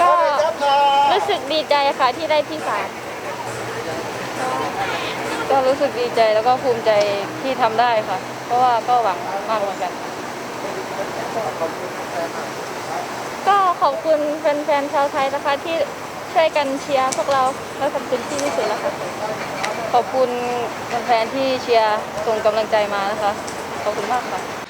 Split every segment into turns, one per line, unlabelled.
ก็รู้สึกดีใจค่ะที่ได้ที่สามก็รู้สึกดีใจแล้วก็ภูมิใจที่ทำได้ค่ะ เพราะว่าก็หวังมากเหมือนกัน ก็ขอบคุณแฟนๆชาวไทยนะคะที่ช่วยกันเชียร์พวกเราและทำเต็มที่ที่สุดแล้วค่ะ ขอบคุณแฟนๆที่เชียร์ส่งกำลังใจมานะคะ ขอบคุณมากค่ะ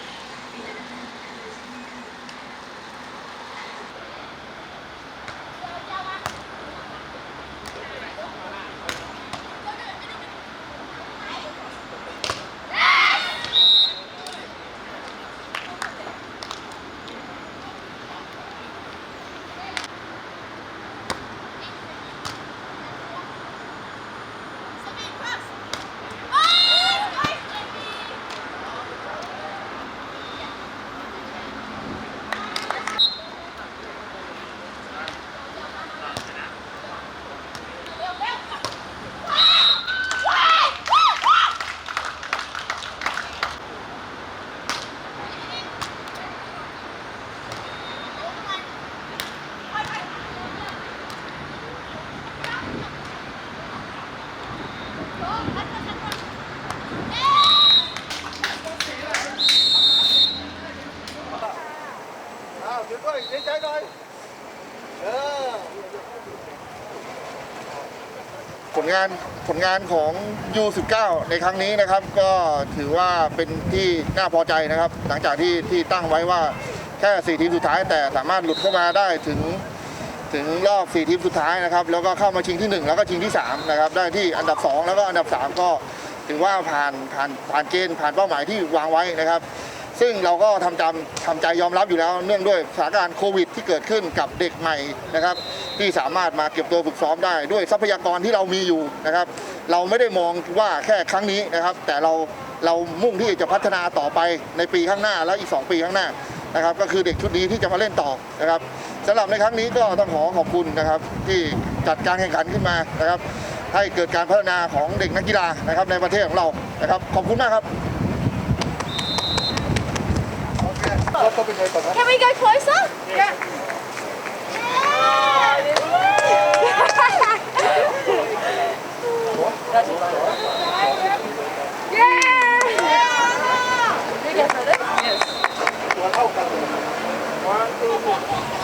ถือด้วยดีใจหน่อยเออ
ผลงานผลงานของ U19 ในครั้งนี้นะครับ ก็ถือว่าเป็นที่น่าพอใจนะครับ หลังจากที่ที่ตั้งไว้ว่าแค่ 4 ทีมสุดท้ายแต่สามารถหลุดเข้ามาได้ถึง ถึงรอบ4ทีมสุดท้ายนะครับแล้วก็เข้ามาชิงที่ 1 แล้วก็ชิงที่ 3 นะครับ ได้ที่อันดับ 2 แล้วก็อันดับ 3 ก็ถือว่าผ่านผ่านผ่านเกณฑ์ผ่านเป้าหมายที่วางไว้นะครับ ซึ่งเราก็ทำจำทำใจยอมรับอยู่แล้วเนื่องด้วยสถานการณ์โควิด ที่เกิดขึ้นกับเด็กใหม่นะครับ ที่สามารถมาเก็บตัวฝึกซ้อมได้ด้วยทรัพยากรที่เรามีอยู่นะครับ เราไม่ได้มองว่าแค่ครั้งนี้นะครับ แต่เราเรามุ่งที่จะพัฒนาต่อไปในปีข้างหน้าแล้วอีก 2 ปีข้างหน้า นะครับก็คือเด็กชุดนี้ที่จะมาเล่นต่อนะครับสำหรับในครั้งนี้ก็ต้องขอขอบคุณนะครับ ที่จัดการแข่งขันขึ้นมานะครับ ให้เกิดการพัฒนาของเด็กนักกีฬานะครับในประเทศของเรานะครับ ขอบคุณมากครับ
โอเครถก็เป็นไงก่อนนะ
Can we go closer? Yeah. Yeah! one.